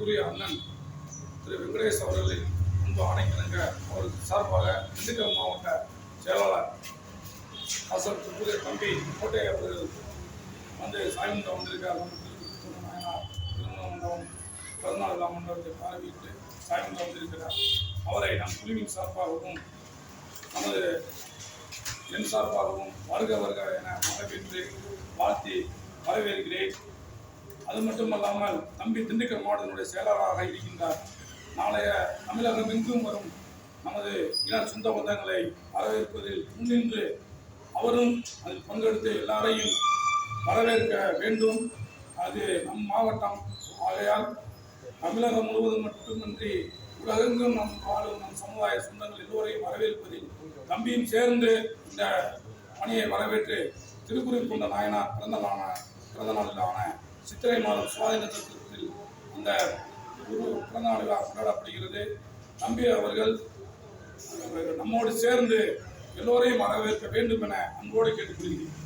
மதிப்புக்குரிய அண்ணன் திரு வெங்கடேஷ் அவர்களின் அன்பு ஆணைக்கிணங்க. அவருக்கு சார்பாக திண்டுக்கல் மாவட்ட செயலாளர் அசல் திருப்புரிய தம்பி கோட்டை அவர்கள் வந்து சாய்மந்தம் வந்திருக்கார். நம்ம திருப்பதி நாயனார் திருமணமண்டபம் பிறந்தநாள் விழா மண்டபத்தை பார்வையிட்டு சாய்மந்தம் வந்திருக்கிறார். அவரை நம் குழுவின் சார்பாகவும் நமது என் சார்பாகவும் வருக வருக என வரவேற்று வாழ்த்தி வரவேற்கிறேன். அது மட்டுமல்லாமல் தம்பி திண்டுக்கல் மாவட்டத்தினுடைய செயலாளராக இருக்கின்றார். நாளைய தமிழகம் எங்கும் வரும் நமது இன சொந்த பந்தங்களை வரவேற்பதில் முன்னின்று அவரும் அதில் பங்கெடுத்து எல்லாரையும் வரவேற்க வேண்டும். அது நம் மாவட்டம். ஆகையால் தமிழகம் முழுவதும் மட்டுமின்றி உலகெங்கும் நம் வாழும் நம் சமுதாய சொந்தங்கள் எல்லோரையும் வரவேற்பதில் தம்பியும் சேர்ந்து இந்த பணியை வரவேற்று திருக்குறள் கொண்ட நாயனார் பிறந்த நாளான பிறந்த நாளிலான சித்திரை மாதம் சுவாதின நட்சத்திரத்தில் அந்த குரு பிறந்தநாள் விழா கொண்டாடப்படுகிறது நம்பி அவர்கள் நம்மோடு சேர்ந்து எல்லோரையும் வரவேற்க வேண்டும் என அன்போடு கேட்டுக்கொள்கிறேன்.